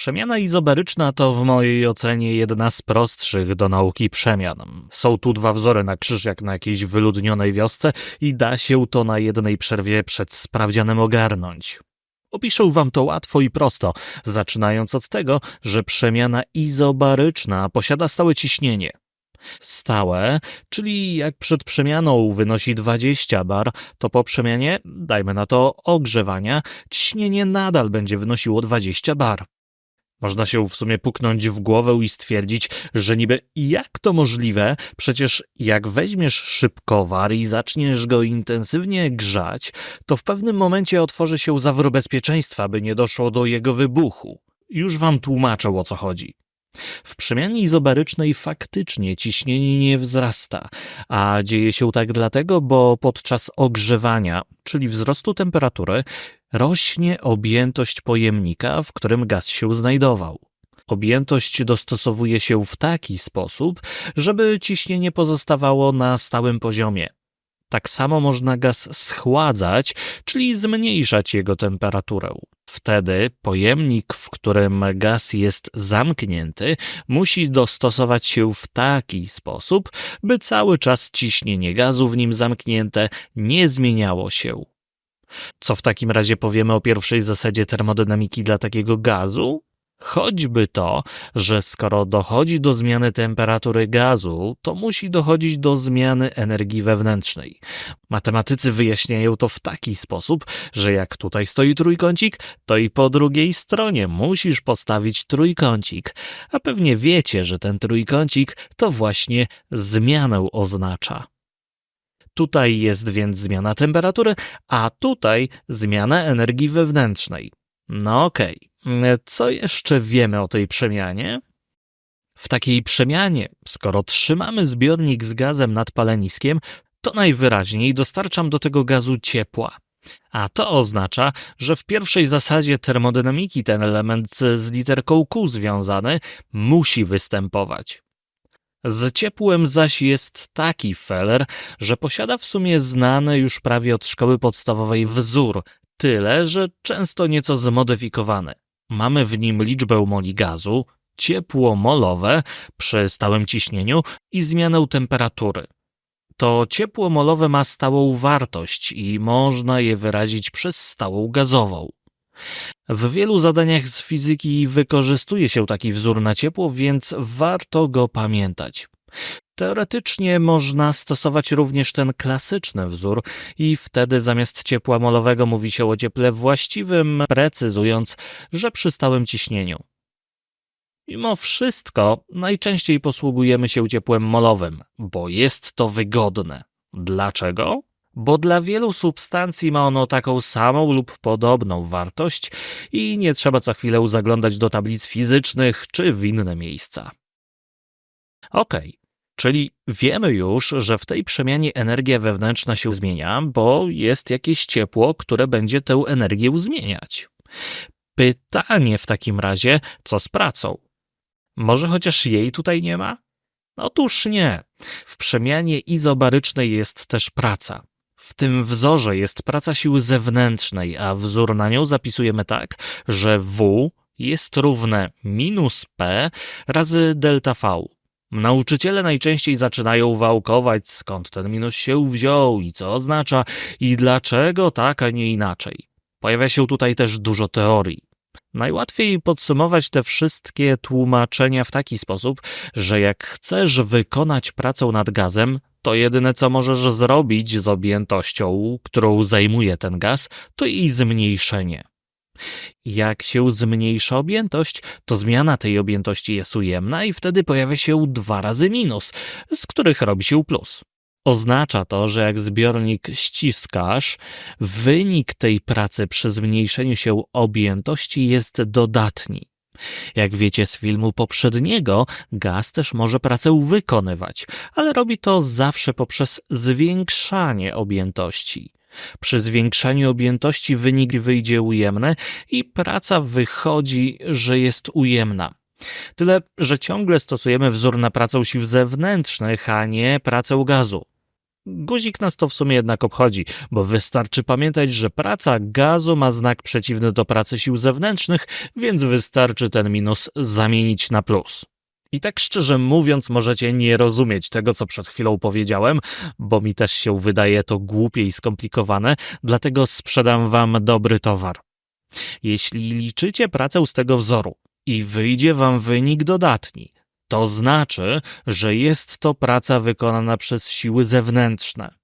Przemiana izobaryczna to w mojej ocenie jedna z prostszych do nauki przemian. Są tu dwa wzory na krzyż jak na jakiejś wyludnionej wiosce i da się to na jednej przerwie przed sprawdzianem ogarnąć. Opiszę wam to łatwo i prosto, zaczynając od tego, że przemiana izobaryczna posiada stałe ciśnienie. Stałe, czyli jak przed przemianą wynosi 20 bar, to po przemianie, dajmy na to ogrzewania, ciśnienie nadal będzie wynosiło 20 bar. Można się w sumie puknąć w głowę i stwierdzić, że niby jak to możliwe, przecież jak weźmiesz szybkowar i zaczniesz go intensywnie grzać, to w pewnym momencie otworzy się zawór bezpieczeństwa, by nie doszło do jego wybuchu. Już wam tłumaczę o co chodzi. W przemianie izobarycznej faktycznie ciśnienie nie wzrasta, a dzieje się tak dlatego, bo podczas ogrzewania, czyli wzrostu temperatury, rośnie objętość pojemnika, w którym gaz się znajdował. Objętość dostosowuje się w taki sposób, żeby ciśnienie pozostawało na stałym poziomie. Tak samo można gaz schładzać, czyli zmniejszać jego temperaturę. Wtedy pojemnik, w którym gaz jest zamknięty, musi dostosować się w taki sposób, by cały czas ciśnienie gazu w nim zamknięte nie zmieniało się. Co w takim razie powiemy o pierwszej zasadzie termodynamiki dla takiego gazu? Choćby to, że skoro dochodzi do zmiany temperatury gazu, to musi dochodzić do zmiany energii wewnętrznej. Matematycy wyjaśniają to w taki sposób, że jak tutaj stoi trójkącik, to i po drugiej stronie musisz postawić trójkącik. A pewnie wiecie, że ten trójkącik to właśnie zmianę oznacza. Tutaj jest więc zmiana temperatury, a tutaj zmiana energii wewnętrznej. No okej. Okay. Co jeszcze wiemy o tej przemianie? W takiej przemianie, skoro trzymamy zbiornik z gazem nad paleniskiem, to najwyraźniej dostarczam do tego gazu ciepła. A to oznacza, że w pierwszej zasadzie termodynamiki ten element z literką Q związany musi występować. Z ciepłem zaś jest taki feller, że posiada w sumie znany już prawie od szkoły podstawowej wzór, tyle, że często nieco zmodyfikowany. Mamy w nim liczbę moli gazu, ciepło molowe przy stałym ciśnieniu i zmianę temperatury. To ciepło molowe ma stałą wartość i można je wyrazić przez stałą gazową. W wielu zadaniach z fizyki wykorzystuje się taki wzór na ciepło, więc warto go pamiętać. Teoretycznie można stosować również ten klasyczny wzór i wtedy zamiast ciepła molowego mówi się o cieple właściwym, precyzując, że przy stałym ciśnieniu. Mimo wszystko najczęściej posługujemy się ciepłem molowym, bo jest to wygodne. Dlaczego? Bo dla wielu substancji ma ono taką samą lub podobną wartość i nie trzeba co chwilę zaglądać do tablic fizycznych czy w inne miejsca. Okay. Czyli wiemy już, że w tej przemianie energia wewnętrzna się zmienia, bo jest jakieś ciepło, które będzie tę energię zmieniać. Pytanie w takim razie, co z pracą? Może chociaż jej tutaj nie ma? Otóż nie. W przemianie izobarycznej jest też praca. W tym wzorze jest praca siły zewnętrznej, a wzór na nią zapisujemy tak, że W jest równe minus P razy delta V. Nauczyciele najczęściej zaczynają wałkować, skąd ten minus się wziął i co oznacza i dlaczego tak, a nie inaczej. Pojawia się tutaj też dużo teorii. Najłatwiej podsumować te wszystkie tłumaczenia w taki sposób, że jak chcesz wykonać pracę nad gazem, to jedyne co możesz zrobić z objętością, którą zajmuje ten gaz, to jej zmniejszenie. Jak się zmniejsza objętość, to zmiana tej objętości jest ujemna i wtedy pojawia się dwa razy minus, z których robi się plus. Oznacza to, że jak zbiornik ściskasz, wynik tej pracy przy zmniejszeniu się objętości jest dodatni. Jak wiecie z filmu poprzedniego, gaz też może pracę wykonywać, ale robi to zawsze poprzez zwiększanie objętości. Przy zwiększaniu objętości wynik wyjdzie ujemny i praca wychodzi, że jest ujemna. Tyle, że ciągle stosujemy wzór na pracę sił zewnętrznych, a nie pracę gazu. Guzik nas to w sumie jednak obchodzi, bo wystarczy pamiętać, że praca gazu ma znak przeciwny do pracy sił zewnętrznych, więc wystarczy ten minus zamienić na plus. I tak szczerze mówiąc, możecie nie rozumieć tego, co przed chwilą powiedziałem, bo mi też się wydaje to głupie i skomplikowane, dlatego sprzedam wam dobry towar. Jeśli liczycie pracę z tego wzoru i wyjdzie wam wynik dodatni, to znaczy, że jest to praca wykonana przez siły zewnętrzne.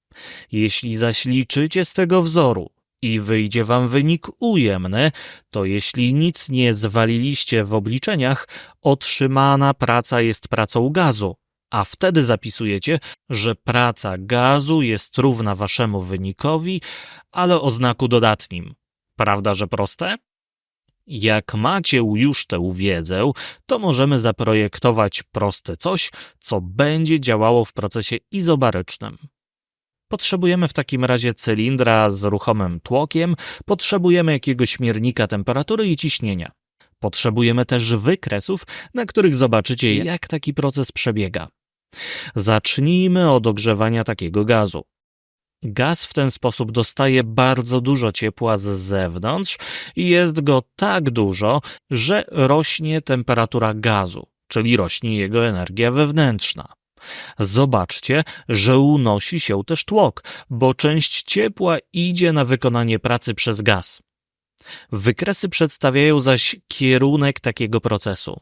Jeśli zaś liczycie z tego wzoru i wyjdzie wam wynik ujemny, to jeśli nic nie zwaliliście w obliczeniach, otrzymana praca jest pracą gazu, a wtedy zapisujecie, że praca gazu jest równa waszemu wynikowi, ale o znaku dodatnim. Prawda, że proste? Jak macie już tę wiedzę, to możemy zaprojektować proste coś, co będzie działało w procesie izobarycznym. Potrzebujemy w takim razie cylindra z ruchomym tłokiem, potrzebujemy jakiegoś miernika temperatury i ciśnienia. Potrzebujemy też wykresów, na których zobaczycie, jak taki proces przebiega. Zacznijmy od ogrzewania takiego gazu. Gaz w ten sposób dostaje bardzo dużo ciepła z zewnątrz i jest go tak dużo, że rośnie temperatura gazu, czyli rośnie jego energia wewnętrzna. Zobaczcie, że unosi się też tłok, bo część ciepła idzie na wykonanie pracy przez gaz. Wykresy przedstawiają zaś kierunek takiego procesu.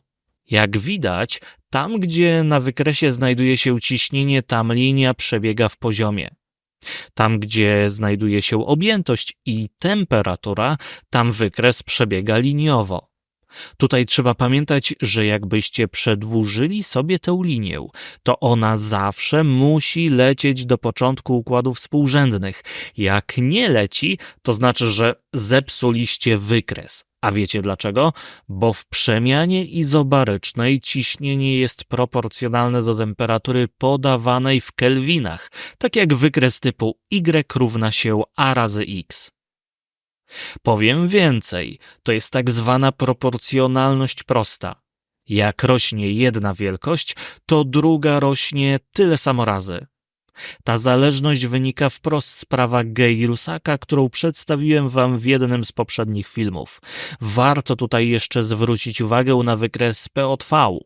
Jak widać, tam gdzie na wykresie znajduje się ciśnienie, tam linia przebiega w poziomie. Tam, gdzie znajduje się objętość i temperatura, tam wykres przebiega liniowo. Tutaj trzeba pamiętać, że jakbyście przedłużyli sobie tę linię, to ona zawsze musi lecieć do początku układów współrzędnych. Jak nie leci, to znaczy, że zepsuliście wykres. A wiecie dlaczego? Bo w przemianie izobarycznej ciśnienie jest proporcjonalne do temperatury podawanej w kelwinach, tak jak wykres typu Y równa się A razy X. Powiem więcej, to jest tak zwana proporcjonalność prosta. Jak rośnie jedna wielkość, to druga rośnie tyle samo razy. Ta zależność wynika wprost z prawa Gay-Lussacka, którą przedstawiłem wam w jednym z poprzednich filmów. Warto tutaj jeszcze zwrócić uwagę na wykres P od V.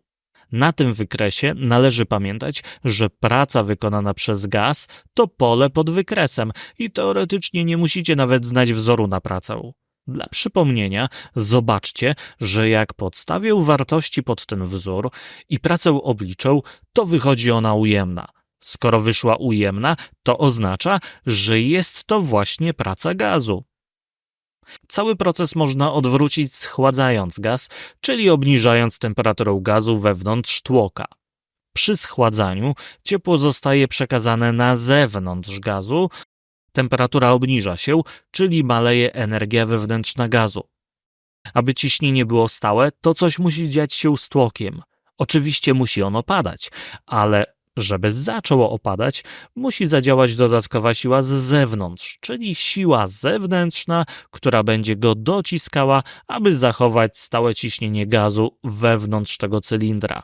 Na tym wykresie należy pamiętać, że praca wykonana przez gaz to pole pod wykresem i teoretycznie nie musicie nawet znać wzoru na pracę. Dla przypomnienia, zobaczcie, że jak podstawię wartości pod ten wzór i pracę obliczę, to wychodzi ona ujemna. Skoro wyszła ujemna, to oznacza, że jest to właśnie praca gazu. Cały proces można odwrócić schładzając gaz, czyli obniżając temperaturę gazu wewnątrz tłoka. Przy schładzaniu ciepło zostaje przekazane na zewnątrz gazu, temperatura obniża się, czyli maleje energia wewnętrzna gazu. Aby ciśnienie było stałe, to coś musi dziać się z tłokiem. Oczywiście musi ono padać, ale żeby zaczęło opadać, musi zadziałać dodatkowa siła z zewnątrz, czyli siła zewnętrzna, która będzie go dociskała, aby zachować stałe ciśnienie gazu wewnątrz tego cylindra.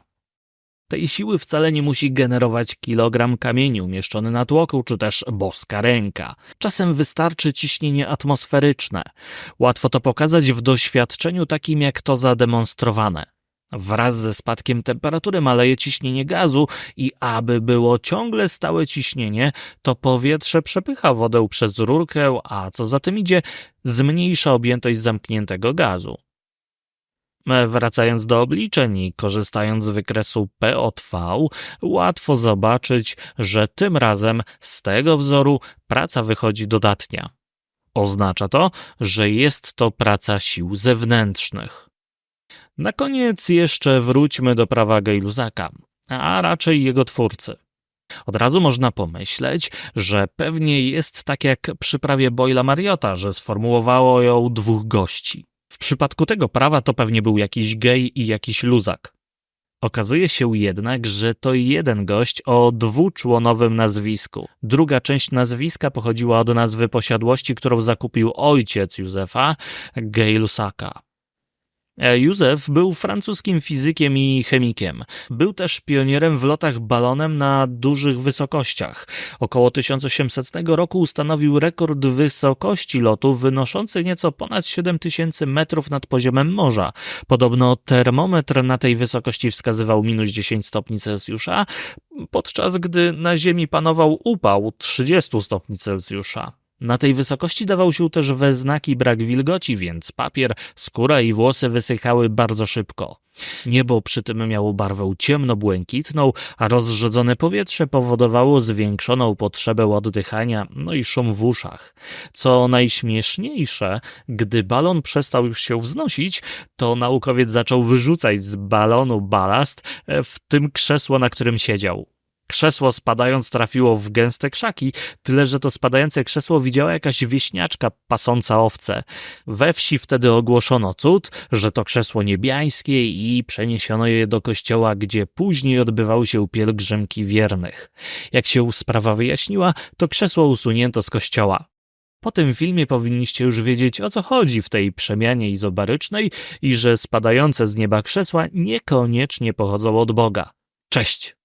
Tej siły wcale nie musi generować kilogram kamieni umieszczony na tłoku, czy też boska ręka. Czasem wystarczy ciśnienie atmosferyczne. Łatwo to pokazać w doświadczeniu takim jak to zademonstrowane. Wraz ze spadkiem temperatury maleje ciśnienie gazu i aby było ciągle stałe ciśnienie, to powietrze przepycha wodę przez rurkę, a co za tym idzie, zmniejsza objętość zamkniętego gazu. Wracając do obliczeń i korzystając z wykresu P od V, łatwo zobaczyć, że tym razem z tego wzoru praca wychodzi dodatnia. Oznacza to, że jest to praca sił zewnętrznych. Na koniec jeszcze wróćmy do prawa Gejluzaka, a raczej jego twórcy. Od razu można pomyśleć, że pewnie jest tak jak przy prawie Boyla Mariota, że sformułowało ją dwóch gości. W przypadku tego prawa to pewnie był jakiś gej i jakiś luzak. Okazuje się jednak, że to jeden gość o dwuczłonowym nazwisku. Druga część nazwiska pochodziła od nazwy posiadłości, którą zakupił ojciec Józefa, Gay Lusaka. E, Józef był francuskim fizykiem i chemikiem. Był też pionierem w lotach balonem na dużych wysokościach. Około 1800 roku ustanowił rekord wysokości lotu wynoszący nieco ponad 7000 metrów nad poziomem morza. Podobno termometr na tej wysokości wskazywał minus 10 stopni Celsjusza, podczas gdy na Ziemi panował upał 30 stopni Celsjusza. Na tej wysokości dawał się też we znaki brak wilgoci, więc papier, skóra i włosy wysychały bardzo szybko. Niebo przy tym miało barwę ciemno-błękitną, a rozrzedzone powietrze powodowało zwiększoną potrzebę oddychania, no i szum w uszach. Co najśmieszniejsze, gdy balon przestał już się wznosić, to naukowiec zaczął wyrzucać z balonu balast, e, w tym krzesło, na którym siedział. Krzesło spadając trafiło w gęste krzaki, tyle że to spadające krzesło widziała jakaś wieśniaczka pasąca owce. We wsi wtedy ogłoszono cud, że to krzesło niebiańskie i przeniesiono je do kościoła, gdzie później odbywały się pielgrzymki wiernych. Jak się sprawa wyjaśniła, to krzesło usunięto z kościoła. Po tym filmie powinniście już wiedzieć o co chodzi w tej przemianie izobarycznej i że spadające z nieba krzesła niekoniecznie pochodzą od Boga. Cześć!